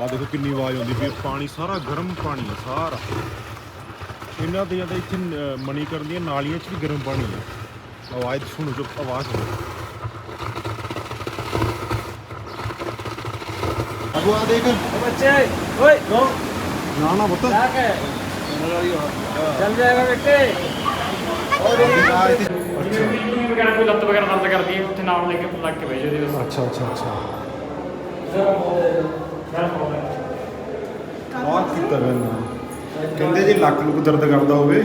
ਆ ਦੇਖੋ ਕਿੰਨੀ ਆਵਾਜ਼ ਆਉਂਦੀ ਵੀ ਪਾਣੀ ਸਾਰਾ ਗਰਮ ਪਾਣੀ ਹੈ ਸਾਰਾ। ਇਹਨਾਂ ਦੇ ਜਿਹੜਾ ਇੱਥੇ ਮਣੀ ਕਰਨ ਦੀਆਂ ਨਾਲੀਆਂ 'ਚ ਵੀ ਗਰਮ ਪਾਣੀ ਹੈ। ਆਵਾਜ਼ ਸੁਣੋ ਜੋ ਆਵਾਜ਼ ਸੁਣੋ। ਅਗੋ ਆ ਦੇਖ। ਬੱਚੇ ਓਏ ਗੋ ਨਾ ਨਾ ਬੁੱਤ ਚੱਲ ਜਾਏਗਾ ਬੇਟੇ। ਔਰ ਇਹ ਨਾ ਇੱਥੇ। ਕਰਦੀ ਹੈ ਉੱਥੇ ਨਾਮ ਲੈ ਕੇ ਲੱਗ ਕੇ ਬੈਜੋ ਦੇ ਅੱਛਾ ਅੱਛਾ। ਅੱਛਾ ਆਹ ਕੀਤਾ ਮੈਨਾਂ ਕਹਿੰਦੇ ਜੇ ਲੱਕ ਲੁੱਕ ਦਰਦ ਕਰਦਾ ਹੋਵੇ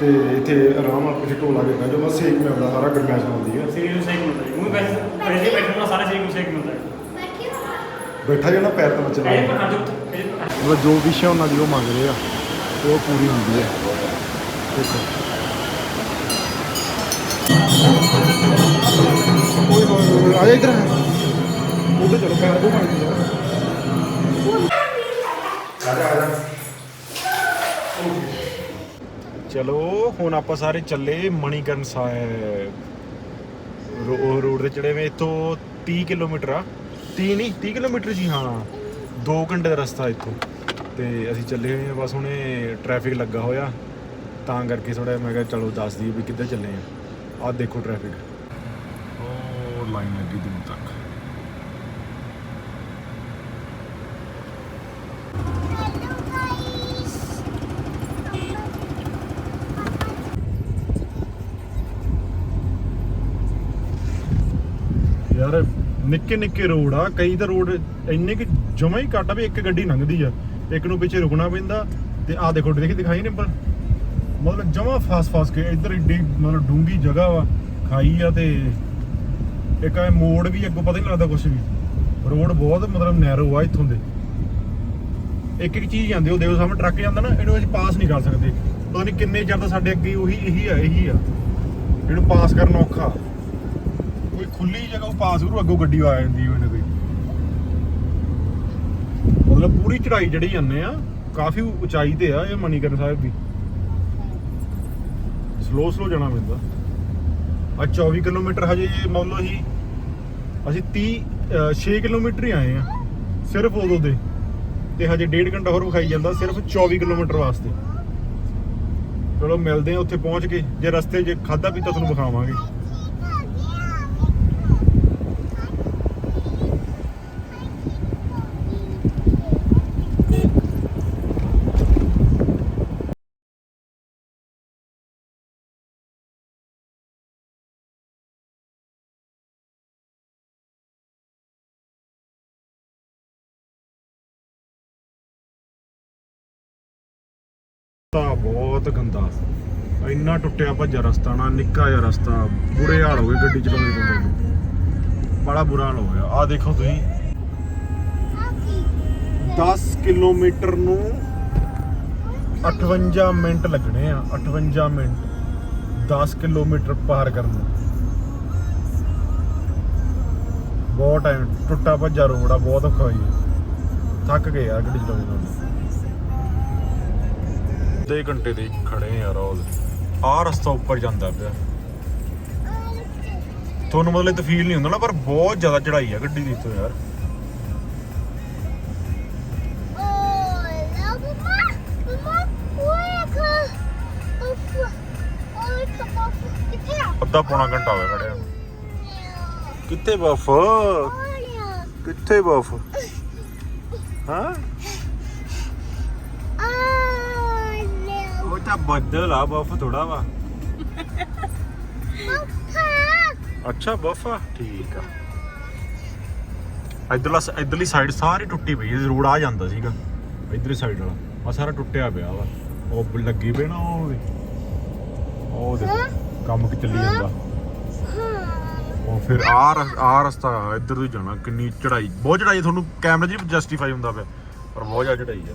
ਤੇ ਇੱਥੇ ਆਰਾਮ ਨਾਲ ਪਿੱਛੇ ਢੋਲਾ ਕੇ ਬਹਿ ਜਾਓ ਬਸ ਸੇਕ ਮਿਲਦਾ ਸਾਰਾ ਗਰਮੈਸ਼ ਆਉਂਦੀ ਹੈ ਸਰੀਰ ਨੂੰ ਸੇਕ ਮਿਲਦਾ ਹੈ ਉਹ ਵੈਸੇ ਵੈਸੇ ਬੈਠਣ ਨਾਲ ਸਾਰੇ ਸਰੀਰ ਨੂੰ ਸੇਕ ਮਿਲਦਾ ਹੈ ਬੈਠਾ ਜਿਹੜਾ ਪੈਰ ਤੇ ਜੋ ਵਿਸ਼ਾ ਉਹਨਾਂ ਦੀ ਉਹ ਮੰਗ ਰਹੇ ਆ ਤੇ ਉਹ ਪੂਰੀ ਹੁੰਦੀ ਹੈ ਦੇਖੋ ਹੋਏ ਆ ਜਾ ਇਧਰ। ਉਧਰ ਚਲੋ ਪੈਰ ਮਾਰ ਦਿਆ ਆ ਜਾ ਜਾ। ਚਲੋ, ਹੁਣ ਆਪਾਂ ਸਾਰੇ ਚੱਲੇ ਮਣੀਕਰਨ ਸਾਹਿਬ। ਰੋ- ਰੋਡ ਤੇ ਚੜੇ ਵੇ, ਇੱਥੋਂ 30 ਕਿਲੋਮੀਟਰ ਆ। 30 ਨਹੀਂ 30 ਕਿਲੋਮੀਟਰ ਜੀ, ਹਾਂ। 2 ਘੰਟੇ ਦਾ ਰਸਤਾ ਇੱਥੋਂ। ਤੇ ਅਸੀਂ ਚੱਲੇ ਹੋਏ ਆ ਬਸ ਹੁਣੇ ਟ੍ਰੈਫਿਕ ਲੱਗਾ ਹੋਇਆ। ਤਾਂ ਕਰਕੇ ਥੋੜਾ ਮੈਂ ਕਿਹਾ ਚਲੋ ਦੱਸ ਦਈਏ ਵੀ ਕਿੱਧਰ ਚੱਲੇ ਆ ਆਹ ਦੇਖੋ ਟ੍ਰੈਫਿਕ ਉਹ ਲਾਈਨ ਲੱਗੀ ਦੂਰ ਤੱਕ ਯਾਰ ਨਿੱਕੇ ਨਿੱਕੇ ਰੋਡ ਆ, ਕਈ ਤਾਂ ਰੋਡ ਇੰਨੇ ਕਿ ਜਮਾ ਹੀ ਘੱਟ ਆ ਵੀ ਇੱਕ ਗੱਡੀ ਲੰਘਦੀ ਆ, ਇੱਕ ਨੂੰ ਪਿੱਛੇ ਰੁਕਣਾ ਪੈਂਦਾ ਤੇ ਆਹ ਦੇਖੋ, ਦੇਖੀ ਦਿਖਾਈ ਨਹੀਂ ਪਰ ਮਤਲਬ ਜਮਾ ਫਾਸ ਫਾਸ ਕੇ ਇੱਧਰ ਏਡੀ ਮਤਲਬ ਡੂੰਗੀ ਜਗ੍ਹਾ ਵਾ, ਖਾਈ ਆ ਤੇ ਇੱਕ ਐ ਮੋੜ ਵੀ, ਅੱਗੋਂ ਪਤਾ ਨਹੀਂ ਲੱਗਦਾ ਕੁਝ ਵੀ। ਰੋਡ ਬਹੁਤ ਮਤਲਬ ਨੈਰੋ ਆ ਇੱਥੋਂ ਦੇ। ਇੱਕ ਇੱਕ ਚੀਜ਼ ਜਾਂਦੇ ਉਹ ਦੇਖੋ ਸਾਹਮਣੇ ਟਰੱਕ ਜਾਂਦਾ ਨਾ, ਇਹਨੂੰ ਅਸੀਂ ਪਾਸ ਨਹੀਂ ਕਰ ਸਕਦੇ। ਪਤਾ ਨਹੀਂ ਕਿੰਨੇ ਚਿਰ ਤੋਂ ਸਾਡੇ ਅੱਗੇ ਉਹੀ, ਇਹੀ ਆ ਇਹੀ ਆ। ਇਹਨੂੰ ਪਾਸ ਕਰਨਾ ਔਖਾ। ਕੋਈ ਖੁੱਲੀ ਜਗ੍ਹਾ ਉਹ ਪਾਸ ਕਰੂ ਅੱਗੋਂ ਗੱਡੀ ਆ ਜਾਂਦੀ ਉਹਨੇ ਕੋਈ ਮਤਲਬ ਪੂਰੀ ਚੜਾਈ ਜਿਹੜੀ ਜਾਂਦੇ ਆ ਕਾਫੀ ਉਚਾਈ ਤੇ ਆ ਇਹ ਮਨੀਕਰਨ ਸਾਹਿਬ ਦੀ। ਸਲੋ ਸਲੋ ਜਾਣਾ ਪੈਂਦਾ। ਆ 24 ਕਿਲੋਮੀਟਰ ਹਜੇ ਮੰਨ ਲਓ ਅਸੀਂ ਅਸੀਂ 30 ਅ, 6 ਕਿਲੋਮੀਟਰ ਹੀ ਆਏ ਆ ਸਿਰਫ ਉਦੋਂ ਦੇ। ਤੇ ਹਜੇ ਡੇਢ ਘੰਟਾ ਹੋਰ ਵਿਖਾਈ ਜਾਂਦਾ ਸਿਰਫ 24 ਕਿਲੋਮੀਟਰ ਵਾਸਤੇ। ਚਲੋ ਮਿਲਦੇ ਆ ਉੱਥੇ ਪਹੁੰਚ ਕੇ ਜੇ ਰਸਤੇ 'ਚ ਖਾਦਾ ਪੀਤਾ ਤੁਹਾਨੂੰ ਵਿਖਾਵਾਂਗੇ। ਤਾਂ ਬਹੁਤ ਗੰਦਾ। ਇੰਨਾ ਟੁੱਟਿਆ ਭੱਜਾ ਰਸਤਾ, ਨਾ ਨਿੱਕਾ ਜਿਹਾ ਰਸਤਾ, ਬੁਰੇ ਹਾਲ ਹੋ ਗਏ ਗੱਡੀ ਚਲਾਉਂਦੇ ਬੰਦੇ ਨੂੰ ਬੜਾ ਬੁਰਾ ਹਾਲ ਹੋ ਗਿਆ। ਆ ਦੇਖੋ ਤੁਸੀਂ। 10 ਕਿਲੋਮੀਟਰ ਨੂੰ 58 ਮਿੰਟ ਲੱਗਣੇ ਆ 58 ਮਿੰਟ। 10 ਕਿਲੋਮੀਟਰ ਪਾਰ ਕਰਨ ਨੂੰ। ਬਹੁਤ ਟਾਈਮ ਟੁੱਟਾ ਭੱਜਾ ਰੋਡ ਆ, ਬਹੁਤ ਔਖਾ ਹੋਈ। ਥੱਕ ਗਏ ਯਾਰ ਗੱਡੀ ਚਲਾਉਂਦੇ ਨੂੰ ਅੱਧੇ ਘੰਟੇ ਦੇ ਖੜੇ ਯਾਰ ਉਹ ਆਹ ਰਸਤਾ ਉੱਪਰ ਜਾਂਦਾ ਪਿਆ। ਤੁਹਾਨੂੰ ਮਤਲਬ ਇਹ ਤਾਂ ਫੀਲ ਨਹੀਂ ਹੁੰਦਾ ਨਾ ਪਰ ਬਹੁਤ ਜ਼ਿਆਦਾ ਚੜਾਈ ਆ ਗੱਡੀ ਦੀ ਇੱਥੋਂ ਯਾਰ। ਅੱਧਾ ਪੌਣਾ ਘੰਟਾ ਹੋ ਗਿਆ ਖੜਿਆ ਕਿੱਥੇ ਬਫ? ਕਿੱਥੇ ਬਫ? ਹਾਂ? ਤਾਂ ਬੱਦਲ ਆ ਬਫ ਥੋੜਾ ਵਾ। ਅੱਛਾ ਬਫ ਆ? ਠੀਕ ਆ। ਇਧਰਲਾ ਇਧਰਲੀ ਸਾਈਡ ਸਾਰੀ ਟੁੱਟੀ ਪਈ ਹੈ ਰੋਡ ਆ ਜਾਂਦਾ ਸੀਗਾ। ਇਧਰਲੀ ਸਾਈਡ ਵਾਲਾ ਆ ਸਾਰਾ ਟੁੱਟਿਆ ਪਿਆ ਵਾ। ਉਹ ਲੱਗੀ ਪਈ ਨਾ ਉਹ ਵੀ। ਉਹ ਦੇ ਕੰਮ ਕਿ ਚੱਲੀ ਜਾਂਦਾ। ਉਹ ਫਿਰ ਆ ਆ ਰਸਤਾ ਇੱਧਰ ਤੋਂ ਜਾਣਾ ਕਿੰਨੀ ਚੜਾਈ ਬਹੁਤ ਚੜਾਈ ਤੁਹਾਨੂੰ ਕੈਮਰੇ 'ਚ ਜਸਟੀਫਾਈ ਹੁੰਦਾ ਪਿਆ ਪਰ ਬਹੁਤ ਜ਼ਿਆਦਾ ਚੜਾਈ ਆ।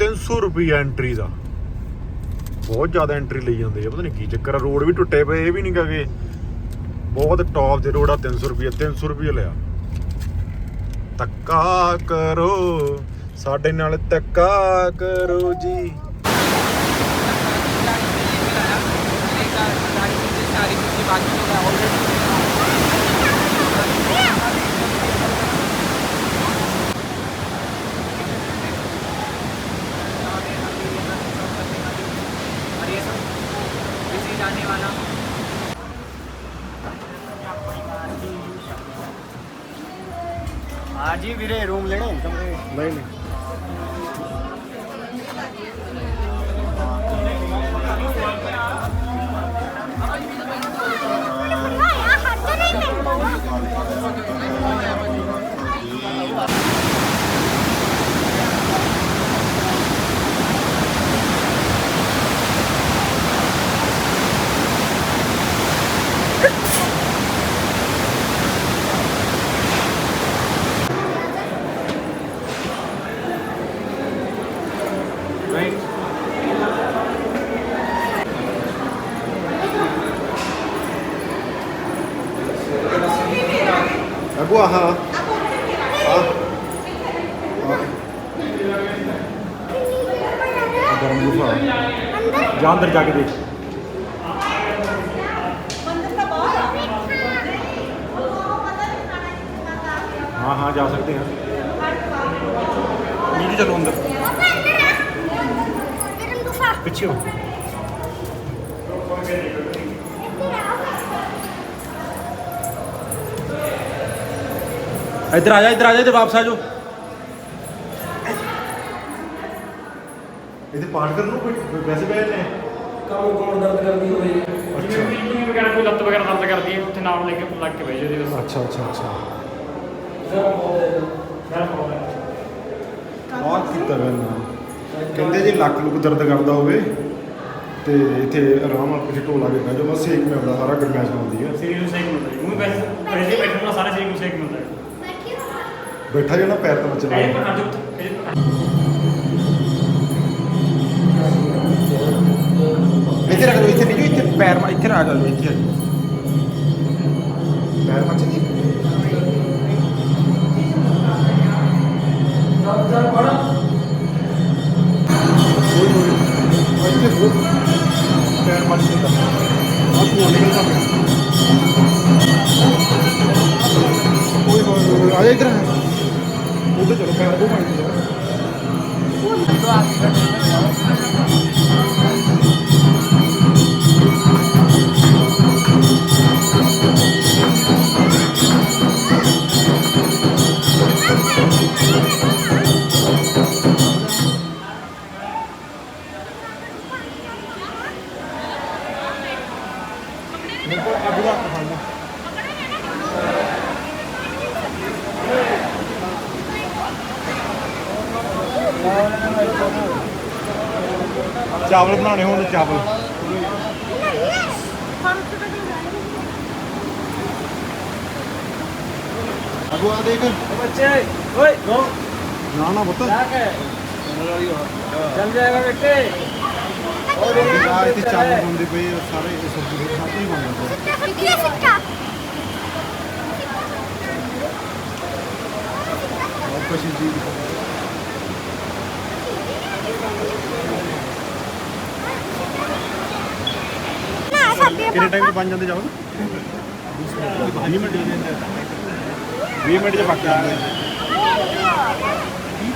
300 ਰੁਪਏ ਐਂਟਰੀ ਦਾ। ਬਹੁਤ ਜ਼ਿਆਦਾ ਐਂਟਰੀ ਲਈ ਜਾਂਦੇ ਆ, ਪਤਾ ਨਹੀਂ ਕੀ ਚੱਕਰ ਆ, ਰੋਡ ਵੀ ਟੁੱਟੇ ਪਏ, ਇਹ ਵੀ ਨਹੀਂ ਕਹਗੇ ਬਹੁਤ ਟੌਪ ਦੇ ਰੋਡ ਆ 300 ਰੁਪਏ 300 ਰੁਪਏ ਲਿਆ। ਧੱਕਾ ਕਰੋ, ਸਾਡੇ ਨਾਲ ਧੱਕਾ ਕਰੋ ਜੀ। ਹਾਂ ਜੀ ਵੀਰੇ ਰੂਮ ਲੈਣੇ ਕਮਰੇ ਇੱਧਰ ਆ ਜਾ ਇੱਧਰ ਆ ਜਾ ਤੇ ਵਾਪਸ ਆ ਜਾ ਇਹਦੇ ਪਾਠ ਕਰਨ ਨੂੰ ਕੋਈ ਵੈਸੇ ਬੈਠ ਨੇ ਕੰਮ ਕੋਣ ਦਰਦ ਕਰਦੀ ਹੋਵੇ? ਜਿਵੇਂ ਵੀਡੀਓ ਵਗੈਰਾ ਕੋਈ ਲੱਤ ਵਗੈਰਾ ਦਰਦ ਕਰਦੀ ਹੈ ਉੱਥੇ ਨਾਲ ਲੈ ਕੇ ਲੱਗ ਕੇ ਬੈਜੋ ਜੀ ਅੱਛਾ ਅੱਛਾ ਅੱਛਾ। ਬਹੁਤ ਕੀਤਾ ਕਹਿੰਦੇ ਜੇ ਲੱਕ ਲੁਕ ਦਰਦ ਕਰਦਾ ਹੋਵੇ ਤੇ ਇੱਥੇ ਆਰਾਮ ਨਾਲ ਪਿੱਛੇ ਢੋਲਾ ਕੇ ਬਹਿ ਜਾਓ ਬਸ ਸੇਕ ਮਿਲਦਾ ਸਾਰਾ ਗਰਮੈਸ਼ ਆਉਂਦੀ ਹੈ। ਸਰੀਰ ਨੂੰ ਸੇਕ ਮਿਲਦਾ ਜੀ ਉਹ ਵੈਸੇ ਵੈਸੇ ਬੈਠਣ ਨਾਲ ਸਾਰੇ ਸਰੀਰ ਨੂੰ ਸੇਕ ਮਿਲਦਾ ਹੈ ਬੈਠਾ ਜਿਹੜਾ ਪੈਰ ਤੋਂ ਮੱਚਦਾ ਇਹ ਇੱਥੇ ਰੱਖ ਲਓ ਇੱਥੇ ਨਹੀਂ ਇੱਥੇ ਪੈਰ ਮਾ ਇੱਥੇ ਰੱਖ ਲਓ ਇੱਥੇ। ਪੈਰ ਮੱਚਦੀ ਕੋਈ ਪੈਰ ਮੱਚਦੀ ਦਾ ਆ ਤੂੰ ਨਿਕਲਦਾ ਪਿਆ। ਕੋਈ ਕੋਈ ਆ ਜਾ ਇਧਰ। ਉਧਰ ਚਲੋ ਪੈਰ ਦੋ ਪਾਣੀ ਦੇ ਮੇਰੇ ਜੰਗਲ ਬੈਠੇ ਔਰ ਇਹ ਨਾਲ ਤੇ ਚਾਵਲ ਬੰਦੇ ਪਏ ਸਾਰੇ ਇਹ ਸਬਜ਼ੀ ਦੇ ਸਾਥ ਹੀ ਬੰਦੇ ਪਏ ਸਿੱਕਾ ਕੁਛ ਜੀ ਕਿੰਨੇ ਟਾਈਮ ਤੇ ਬਣ ਜਾਂਦੇ ਜਾਓ 20 ਮਿੰਟ 20 ਮਿੰਟ ਜੇ ਪੱਕ ਜਾਂਦੇ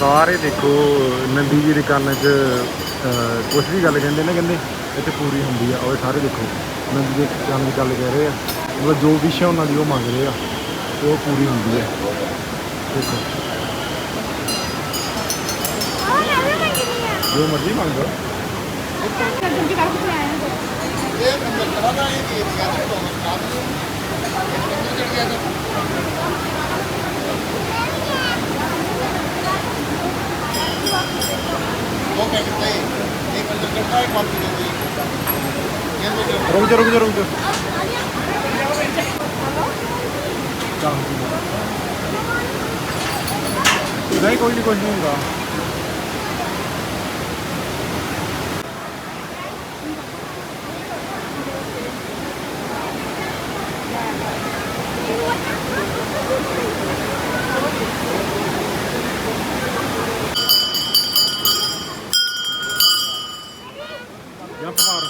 ਸਾਰੇ ਦੇਖੋ ਨੰਦੀ ਜੀ ਦੇ ਕੰਨ 'ਚ ਕੁਝ ਵੀ ਗੱਲ ਕਹਿੰਦੇ ਨੇ ਕਹਿੰਦੇ ਇੱਥੇ ਪੂਰੀ ਹੁੰਦੀ ਆ। ਉਹ ਸਾਰੇ ਦੇਖੋ ਨੰਦੀ ਦੇ ਕੰਨ ਦੀ ਗੱਲ ਕਹਿ ਰਹੇ ਆ। ਮਤਲਬ ਜੋ ਵਿਸ਼ਾ ਉਹਨਾਂ ਦੀ ਉਹ ਮੰਗ ਰਹੇ ਆ। ਉਹ ਪੂਰੀ ਹੁੰਦੀ ਹੈ ਦੇਖੋ। ਜੋ ਮਰਜ਼ੀ ਮੰਗ ਰੁਕ ਜਾ ਰੁਕ ਜਾ ਰੁਕ ਜਾ। ਨਹੀਂ ਕੋਈ ਨਹੀਂ ਕੁਝ ਨਹੀਂ ਹੁੰਦਾ। ਜੰਪ ਮਾਰ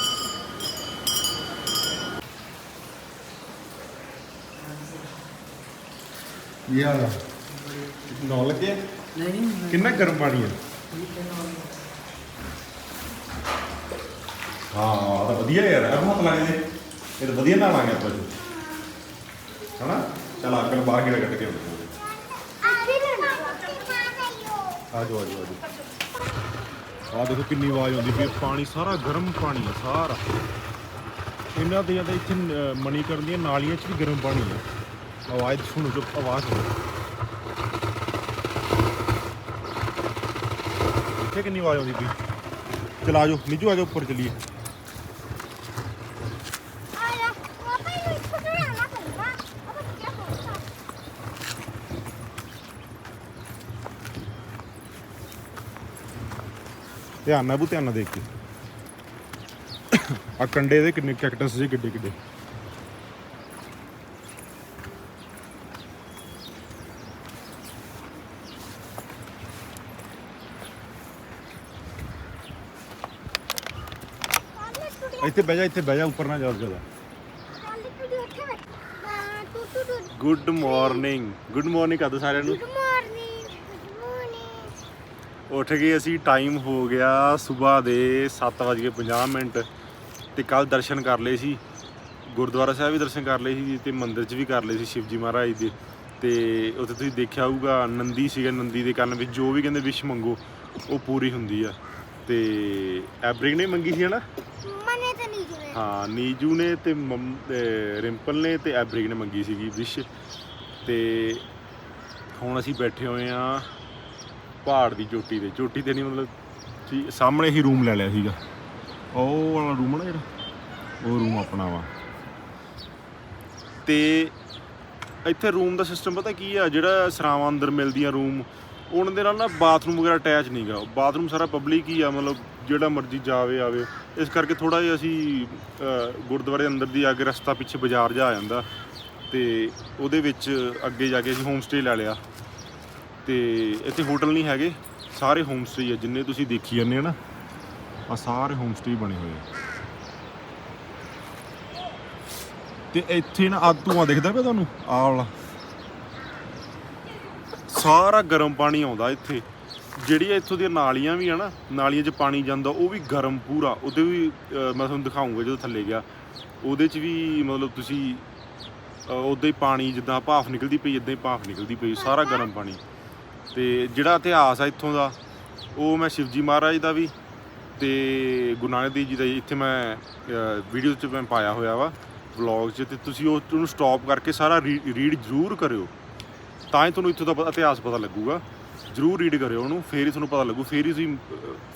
ਇਹ ਆ ਨੌ ਲੱਗੇ ਨਹੀਂ ਕਿੰਨਾ ਗਰਮ ਪਾਣੀ ਹੈ ਹਾਂ ਆਹ ਤਾਂ ਵਧੀਆ ਯਾਰ ਇਹ ਹੱਥ ਲਾ ਦੇ ਇਹ ਤਾਂ ਵਧੀਆ ਨਾਲ ਆ ਗਿਆ ਆਪਾਂ ਜੀ ਹਨਾ ਚਲ ਆਕਰ ਬਾਹਰ ਕਿਹੜਾ ਕੱਟ ਕੇ ਆਉਂਦੇ ਆ ਜਾਓ ਆ ਜਾਓ ਆ ਜਾਓ ਆ ਦੇਖੋ ਕਿੰਨੀ ਆਵਾਜ਼ ਆਉਂਦੀ ਪਈ ਹੈ। ਪਾਣੀ ਸਾਰਾ ਗਰਮ ਪਾਣੀ ਹੈ ਸਾਰਾ। ਇਹਨਾਂ ਦੀਆਂ ਤਾਂ ਇੱਥੇ ਅਹ, ਮਣੀਕਰਨ ਦੀਆਂ ਨਾਲੀਆਂ 'ਚ ਵੀ ਗਰਮ ਪਾਣੀ ਹੈ। ਆਵਾਜ਼ ਸੁਣੋ ਜੋ ਆਵਾਜ਼ ਸੁਣੋ। ਇੱਥੇ ਕਿੰਨੀ ਆਵਾਜ਼ ਆਉਂਦੀ ਪਈ? ਚਲਾ ਜਾਓ ਨੀਚੂ ਆ ਜਾਓ ਉੱਪਰ ਚਲੀਏ। ਧਿਆਨ ਨਾਲ ਬੂ ਧਿਆਨ ਨਾਲ ਦੇਖ ਕੇ। ਆ ਕੰਡੇ ਦੇ ਕਿੰਨੇ ਕੈਕਟਸ ਜੇ ਕਿੱਡੇ ਕਿੱਡੇ। ਇੱਥੇ ਬਹਿ ਜਾ ਇੱਥੇ ਬਹਿ ਜਾ ਉੱਪਰ ਨਾ ਜਾ ਜ਼ਿਆਦਾ। ਗੁੱਡ ਮਾਰਨਿੰਗ ਗੁੱਡ ਮਾਰਨਿੰਗ ਕਰ ਦੋ ਸਾਰਿਆਂ ਨੂੰ। ਉੱਠ ਗਏ ਅਸੀਂ ਟਾਈਮ ਹੋ ਗਿਆ ਸਵੇਰ ਦੇ 7:50 ਮਿੰਟ ਤੇ ਕੱਲ ਦਰਸ਼ਨ ਕਰ ਲਏ ਸੀ। ਗੁਰਦੁਆਰਾ ਸਾਹਿਬ ਵੀ ਦਰਸ਼ਨ ਕਰ ਲਏ ਸੀ ਤੇ ਮੰਦਿਰ 'ਚ ਵੀ ਕਰ ਲਏ ਸੀ ਸ਼ਿਵਜੀ ਮਹਾਰਾਜ ਦੇ। ਤੇ ਉੱਥੇ ਤੁਸੀਂ ਦੇਖਿਆ ਹੋਊਗਾ ਨੰਦੀ ਸੀਗਾ ਨੰਦੀ ਦੇ ਕੰਨ ਵਿੱਚ ਜੋ ਵੀ ਕਹਿੰਦੇ ਵਿਸ਼ ਮੰਗੋ ਉਹ ਪੂਰੀ ਹੁੰਦੀ ਆ। ਤੇ ਐਬਰਿੰਗ ਨੇ ਮੰਗੀ ਸੀ ਹਨਾ? ਹਾਂ ਨੀਜੂ ਨੇ ਤੇ ਮੰਮ- ਤੇ ਰਿੰਪਲ ਨੇ ਤੇ ਐਬਰਿਗ ਨੇ ਮੰਗੀ ਸੀਗੀ ਵਿਸ਼ ਤੇ ਹੁਣ ਅਸੀਂ ਬੈਠੇ ਹੋਏ ਆ ਪਹਾੜ ਦੀ ਚੋਟੀ ਤੇ। ਚੋਟੀ ਤੇ ਨਹੀਂ ਮਤਲਬ ਸੀ ਸਾਹਮਣੇ ਹੀ ਰੂਮ ਲੈ ਲਿਆ ਸੀਗਾ। ਉਹ ਵਾਲਾ ਰੂਮ ਨਾ ਜਿਹੜਾ, ਉਹ ਰੂਮ ਆਪਣਾ ਵਾ। ਤੇ ਇੱਥੇ ਰੂਮ ਦਾ ਸਿਸਟਮ ਪਤਾ ਕੀ ਆ? ਜਿਹੜਾ ਸਰਾਵਾਂ ਅੰਦਰ ਮਿਲਦੀਆਂ ਰੂਮ, ਉਹਨਾਂ ਦੇ ਨਾਲ ਨਾ ਬਾਥਰੂਮ ਵਗੈਰਾ ਅਟੈਚ ਨਹੀਂਗਾ ਬਾਥਰੂਮ ਸਾਰਾ ਪਬਲਿਕ ਹੀ ਆ, ਮਤਲਬ ਜਿਹੜਾ ਮਰਜ਼ੀ ਜਾਵੇ, ਆਵੇ। ਇਸ ਕਰਕੇ ਥੋੜਾ ਜਿਹਾ ਅਸੀਂ ਗੁਰਦੁਆਰੇ ਅੰਦਰ ਦੀ ਅੱਗੇ ਰਸਤਾ ਪਿੱਛੇ ਬਾਜ਼ਾਰ ਜਾ ਆ ਜਾਂਦਾ ਤੇ ਉਹਦੇ ਵਿੱਚ ਅੱਗੇ ਜਾ ਕੇ ਅਸੀਂ ਹੋਮ ਸਟੇ ਲੈ ਲਿਆ। ਤੇ ਇੱਥੇ ਹੋਟਲ ਨਹੀਂ ਹੈਗੇ। ਸਾਰੇ ਹੋਮ ਸਟੇ ਆ, ਜਿੰਨੇ ਤੁਸੀਂ ਦੇਖੀ ਜਾਂਦੇ ਆ ਨਾ ਆ ਸਾਰੇ ਹੋਮ ਸਟੇ ਬਣੇ ਹੋਏ ਆ। ਤੇ ਇੱਥੇ ਨਾ ਆ ਧੂਆਂ ਦਿਖਦਾ ਪਿਆ ਤੁਹਾਨੂੰ? ਆ ਵਾਲਾ। ਸਾਰਾ ਗਰਮ ਪਾਣੀ ਆਉਂਦਾ ਇੱਥੇ। ਜਿਹੜੀਆਂ ਇੱਥੋਂ ਦੀਆਂ ਨਾਲੀਆਂ ਵੀ ਆ ਨਾ, ਨਾਲੀਆਂ 'ਚ ਪਾਣੀ ਜਾਂਦਾ, ਉਹ ਵੀ ਗਰਮ ਪੂਰਾ। ਉਹਦੇ ਵੀ ਮੈਂ ਤੁਹਾਨੂੰ ਦਿਖਾਉਂਗਾ ਜਦੋਂ ਥੱਲੇ ਗਿਆ। ਉਹਦੇ 'ਚ ਵੀ ਮਤਲਬ ਤੁਸੀਂ ਉਦਾਂ ਹੀ ਪਾਣੀ ਜਿੱਦਾਂ ਭਾਫ ਨਿਕਲਦੀ ਪਈ ਇਦਾਂ ਹੀ ਭਾਫ ਨਿਕਲਦੀ ਪਈ, ਸਾਰਾ ਗਰਮ ਪਾਣੀ। ਤੇ ਜਿਹੜਾ ਇਤਿਹਾਸ ਆ ਇੱਥੋਂ ਦਾ, ਉਹ ਮੈਂ ਸ਼ਿਵਜੀ ਮਹਾਰਾਜ ਦਾ ਵੀ ਤੇ ਗੁਰੂ ਨਾਨਕ ਦੇਵ ਜੀ ਦਾ ਇੱਥੇ ਮੈਂ ਵੀਡੀਓ 'ਚ ਮੈਂ ਪਾਇਆ ਹੋਇਆ ਵਾ ਵਲੌਗ 'ਚ, ਤੇ ਤੁਸੀਂ ਉਹ ਉਹਨੂੰ ਸਟਾਪ ਕਰਕੇ ਸਾਰਾ ਰੀਡ ਜ਼ਰੂਰ ਕਰਿਓ। ਤਾਂ ਹੀ ਤੁਹਾਨੂੰ ਇੱਥੋਂ ਦਾ ਇਤਿਹਾਸ ਪਤਾ ਲੱਗੂਗਾ। ਜਰੂਰ ਰੀਡ ਕਰਿਓ ਉਹਨੂੰ, ਫੇਰ ਹੀ ਤੁਹਾਨੂੰ ਪਤਾ ਲੱਗੂ, ਫੇਰ ਹੀ ਤੁਸੀਂ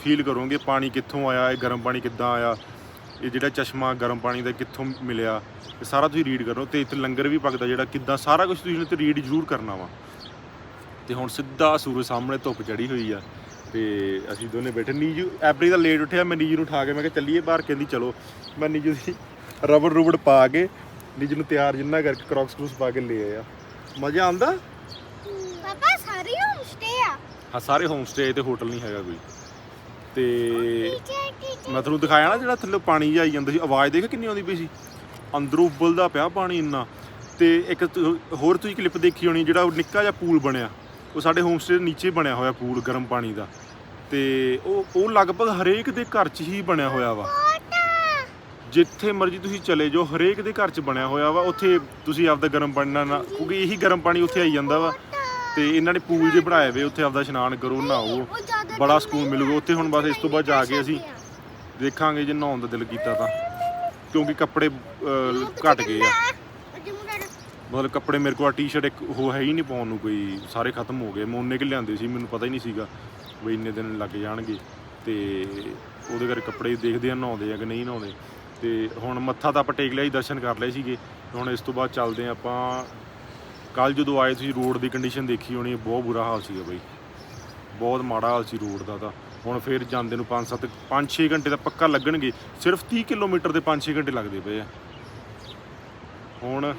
ਫੀਲ ਕਰੋਗੇ ਪਾਣੀ ਕਿੱਥੋਂ ਆਇਆ, ਇਹ ਗਰਮ ਪਾਣੀ ਕਿੱਦਾਂ ਆਇਆ, ਇਹ ਜਿਹੜਾ ਚਸ਼ਮਾ ਗਰਮ ਪਾਣੀ ਦਾ ਕਿੱਥੋਂ ਮਿਲਿਆ, ਇਹ ਸਾਰਾ ਤੁਸੀਂ ਰੀਡ ਕਰੋ, ਤੇ ਇੱਥੇ ਲੰਗਰ ਵੀ ਪੱਕਦਾ ਜਿਹੜਾ ਕਿੱਦਾਂ ਸਾਰਾ ਕੁਝ ਤੁਸੀਂ ਇੱਥੇ ਰੀਡ ਜ਼ਰੂਰ ਕਰਨਾ ਵਾ। ਤੇ ਹੁਣ ਸਿੱਧਾ ਸੂਰਜ ਸਾਹਮਣੇ ਧੁੱਪ ਚੜੀ ਹੋਈ ਆ ਤੇ ਅਸੀਂ ਦੋਨੇ ਬੈਠੇ। ਨੀਜੂ ਐਵਰੀ ਦਾ ਲੇਟ ਉੱਠਿਆ ਮੈਂ ਨੀਜੂ ਨੂੰ ਉਠਾ ਕੇ ਮੈਂ ਕਿਹਾ ਚੱਲੀਏ ਬਾਹਰ ਕਹਿੰਦੀ ਚਲੋ। ਮੈਂ ਨੀਜੂ ਦੀ ਰਬੜ ਰੁਬੜ ਪਾ ਕੇ ਨੀਜੂ ਨੂੰ ਤਿਆਰ ਜਿੰਨਾ ਕਰਕੇ ਕ੍ਰੌਕਸ ਕਰੂਸ ਪਾ ਕੇ ਲੈ ਆਇਆ। ਮਜ਼ਾ ਆਉਂਦਾ? ਪਾਪਾ ਸਾਰੇ ਹੋਮ ਸਟੇ ਆ। ਹਾਂ ਸਾਰੇ ਹੋਮ ਸਟੇ ਤੇ ਹੋਟਲ ਨਹੀਂ ਹੈਗਾ ਕੋਈ। ਤੇ ਮੈਂ ਤੁਹਾਨੂੰ ਦਿਖਾਇਆ ਨਾ ਜਿਹੜਾ ਥੱਲੇ ਪਾਣੀ ਜਿਹਾ ਆਈ ਜਾਂਦਾ ਸੀ। ਆਵਾਜ਼ ਦੇਖ ਕਿੰਨੀ ਆਉਂਦੀ ਪਈ ਸੀ? ਅੰਦਰੋਂ ਉਬਲਦਾ ਪਿਆ ਪਾਣੀ ਇੰਨਾ। ਤੇ ਇੱਕ ਹੋਰ ਤੁਸੀਂ ਕਲਿੱਪ ਦੇਖੀ ਹੋਣੀ ਜਿਹੜਾ ਉਹ ਨਿੱਕਾ ਜਿਹਾ ਪੂਲ ਬਣਿਆ। ਉਹ ਸਾਡੇ ਹੋਮਸਟੇ ਦੇ ਨੀਚੇ ਬਣਿਆ ਹੋਇਆ ਪੂਲ ਗਰਮ ਪਾਣੀ ਦਾ। ਤੇ ਉਹ ਉਹ ਲਗਭਗ ਹਰੇਕ ਦੇ ਘਰ 'ਚ ਹੀ ਬਣਿਆ ਹੋਇਆ ਵਾ। ਜਿੱਥੇ ਮਰਜ਼ੀ ਤੁਸੀਂ ਚਲੇ ਜਾਓ ਹਰੇਕ ਦੇ ਘਰ 'ਚ ਬਣਿਆ ਹੋਇਆ ਵਾ। ਉੱਥੇ ਤੁਸੀਂ ਆਪਦਾ ਗਰਮ ਪਾਣੀ ਨਾਲ ਕਿਉਂਕਿ ਇਹੀ ਗਰਮ ਪਾਣੀ ਉੱਥੇ ਆਈ ਜਾਂਦਾ ਵਾ। ਤੇ ਇਹਨਾਂ ਨੇ ਪੂਲ ਜੇ ਬਣਾਏ ਵੇ ਉੱਥੇ ਆਪਦਾ ਇਸ਼ਨਾਨ ਕਰੋ ਨਹਾਓ ਬੜਾ ਸਕੂਨ ਮਿਲੂਗਾ। ਉੱਥੇ ਹੁਣ ਬਸ ਇਸ ਤੋਂ ਬਾਅਦ ਜਾ ਕੇ ਅਸੀਂ ਦੇਖਾਂਗੇ ਜੇ ਨਹਾਉਣ ਦਾ ਦਿਲ ਕੀਤਾ ਤਾਂ। ਕਿਉਂਕਿ ਕੱਪੜੇ ਅਹ, ਘਟ ਗਏ ਆ। ਮਤਲਬ ਕੱਪੜੇ ਮੇਰੇ ਕੋਲ ਟੀ-ਸ਼ਰਟ ਇੱਕ ਉਹ ਹੈ ਹੀ ਨਹੀਂ ਪਾਉਣ ਨੂੰ ਕੋਈ, ਸਾਰੇ ਖਤਮ ਹੋ ਗਏ। ਮੈਂ ਉਹਨੇ ਕਿ ਲਿਆਂਦੇ ਸੀ, ਮੈਨੂੰ ਪਤਾ ਹੀ ਨਹੀਂ ਸੀਗਾ ਵੀ ਇੰਨੇ ਦਿਨ ਲੱਗ ਜਾਣਗੇ। ਤੇ ਉਹਦੇ ਕਰਕੇ ਕੱਪੜੇ ਦੇਖਦੇ ਆ, ਨਹਾਉਂਦੇ ਆ ਕਿ ਨਹੀਂ ਨਹਾਉਂਦੇ। ਤੇ ਹੁਣ ਮੱਥਾ ਤਾਂ ਆਪਾਂ ਟੇਕ ਲਿਆ ਸੀ ਦਰਸ਼ਨ ਕਰ ਲਏ ਸੀਗੇ। ਹੁਣ ਇਸ ਤੋਂ ਬਾਅਦ ਚੱਲਦੇ ਆ ਆਪਾਂ। ਕੱਲ ਜਦੋਂ ਆਏ ਤੁਸੀਂ, ਰੋਡ ਦੀ ਕੰਡੀਸ਼ਨ ਦੇਖੀ ਹੋਣੀ, ਬਹੁਤ ਬੁਰਾ ਹਾਲ ਸੀਗਾ ਬਈ। ਬਹੁਤ ਮਾੜਾ ਹਾਲ ਸੀ ਰੋਡ ਦਾ ਤਾਂ। ਹੁਣ ਫੇਰ ਜਾਂਦੇ ਨੂੰ 5-7 5-6 ਘੰਟੇ ਤਾਂ ਪੱਕਾ ਲੱਗਣਗੇ। ਸਿਰਫ 30 ਕਿਲੋਮੀਟਰ ਦੇ 5-6 ਘੰਟੇ ਲੱਗਦੇ ਪਏ ਆ। ਹੁਣ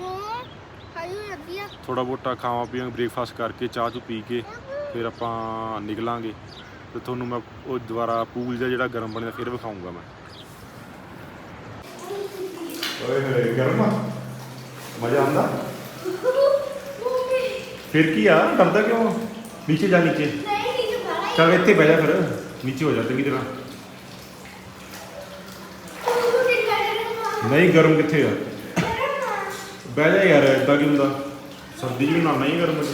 ਥੋੜਾ ਬੋਟਾ ਖਾਵਾਂ ਪੀਵਾਂ ਬ੍ਰੇਕਫਾਸਟ ਕਰਕੇ ਚਾਹ ਚੂ ਪੀ ਕੇ ਫਿਰ ਆਪਾਂ ਨਿਕਲਾਂਗੇ। ਤੇ ਤੁਹਾਨੂੰ ਮੈਂ ਉਹ ਦੁਬਾਰਾ ਪੂਲ ਦਾ ਜਿਹੜਾ ਗਰਮ ਬਣਿਆ ਫਿਰ ਵਿਖਾਉਂਗਾ ਮੈਂ। ਓਏ ਹੋਏ ਗਰਮ ਆ? ਮਜ਼ਾ ਆਉਂਦਾ? ਫਿਰ ਕੀ ਆ? ਡਰਦਾ ਕਿਉਂ? ਨੀਚੇ ਜਾ ਨੀਚੇ। ਚੱਲ ਇੱਥੇ ਬਹਿ ਜਾ ਫਿਰ ਨੀਚੇ ਹੋ ਜਾ ਚੰਗੀ ਤਰ੍ਹਾਂ। ਨਹੀਂ ਗਰਮ ਕਿੱਥੇ ਆ? ਬਹਿ ਜਾ ਯਾਰ ਏਦਾਂ ਕੀ ਹੁੰਦਾ? ਸਰਦੀ ਚ ਵੀ ਨਹਾਉਣਾ ਹੀ ਗਰਮ ਚ।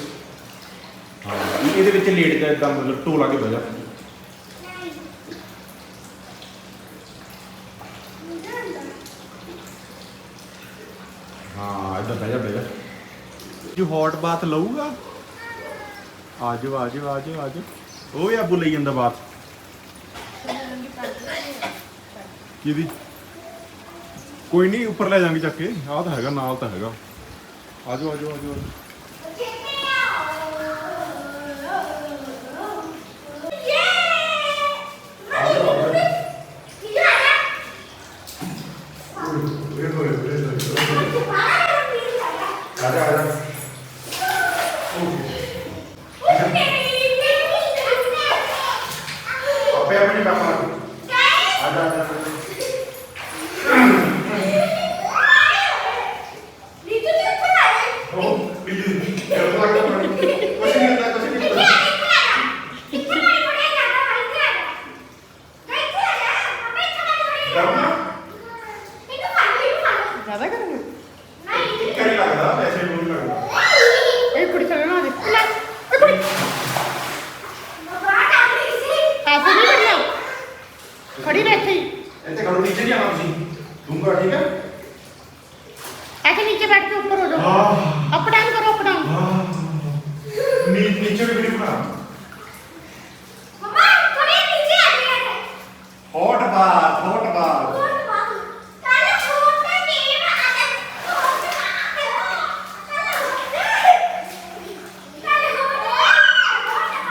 ਹਾਂ ਇਹ- ਇਹਦੇ ਵਿੱਚ ਲੇਟ ਜਾ ਏਦਾਂ ਮਤਲਬ ਢੋ ਲਾ ਕੇ ਬਹਿ ਜਾ। ਹਾਂ ਏਦਾਂ ਬਹਿ ਜਾ ਬਹਿ ਜਾ। ਜੋ ਹੌਟ ਬਾਥ ਲਊਗਾ। ਆਜੋ ਆਜੋ ਆਜੋ ਆਜੋ। ਉਹ ਯਾ ਬੁੱਲ ਜਾਂਦਾ ਬਾਤ ਕਿਹਦੀ? ਕੋਈ ਨਹੀਂ, ਉੱਪਰ ਲੈ ਜਾਾਂਗੇ ਚੱਕ ਕੇ ਆਹ ਤਾਂ ਹੈਗਾ, ਨਾਲ ਤਾਂ ਹੈਗਾ ਆਜੋ ਆਜੋ ਆਜੋ ਆਜੋ। ਆਜਾ ਆਜਾ ਆਪੇ ਆਪਣੀ ਕੰਮ ਆ ਆਜਾ ਆਜਾ ਉਹ ਬਿਜਲੀ ਕਰਵਾ ਕੇ ਕੁਛ ਨਹੀਂ ਹੁੰਦਾ ਕੁਛ ਨਹੀਂ ਹੁੰਦਾ ਕਰਨਾ ਜ਼ਿਆਦਾ ਕਰੂੰਗਾ ਕਰੀ ਲੱਗਦਾ ਪੈਸੇ ਨੂੰ ਨਹੀਂ ਲੱਗਦਾ ਇਹ ਕੁੜੀ ਚੱਲਣਾ ਦੇ ਇਹ ਕੁੜੀ ਐਸੇ ਨਹੀਂ ਕਰਨਾ ਖੜੀ ਬੈਠੀ ਇੱਥੇ ਖੜੋ ਨੀਚੇ ਨਹੀਂ ਆਉਣਾ ਤੁਸੀਂ ਦੂੰਗਾ ਠੀਕ ਹੈ ਐਸੇ ਨੀਚੇ ਬੈਠ ਕੇ ਉੱਪਰ ਹੋ ਜਾਓ ਹਾਂ ਅਪ ਡਾਊਨ ਕਰੋ ਅਪ ਡਾਊਨ ਹਾਂ ਨੀ ਨੀਚੇ ਵੀ ਵੀਡੀਓ ਬਣਾ ਹੌਟ ਬਾਤ ਹੌਟ ਬਾਤ ਨੀਚੇ ਬੈਠ ਕੇ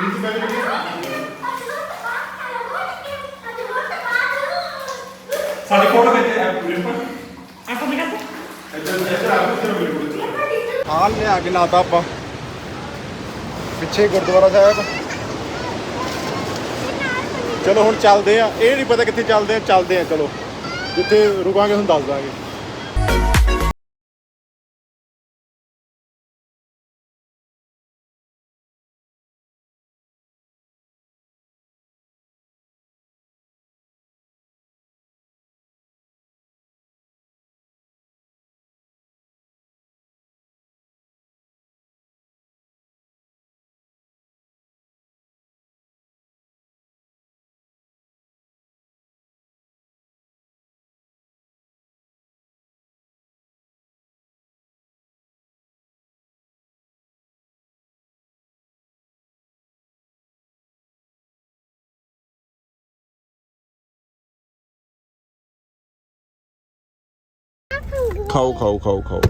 ਸਾਡੀ ਫੋਟੋ ਕਿੱਥੇ ਹੈ ਪੂਰੀ ਪਰ ਐਸਾ ਨਹੀਂ ਕਰਦਾ ਇੱਧਰ ਇੱਧਰ ਆ ਕੇ ਵੀਡੀਓ ਹਾਲ ਲਿਆ ਕੇ ਲਾਤਾ ਆਪਾਂ। ਪਿੱਛੇ ਗੁਰਦੁਆਰਾ ਸਾਹਿਬ। ਚਲੋ ਹੁਣ ਚੱਲਦੇ ਆ ਇਹ ਨਹੀਂ ਪਤਾ ਕਿੱਥੇ ਚੱਲਦੇ ਆ ਚੱਲਦੇ ਆ ਚਲੋ। ਜਿੱਥੇ ਰੁਕਾਂਗੇ ਤੁਹਾਨੂੰ ਦੱਸ ਦਾਂਗੇ। 扣扣扣扣。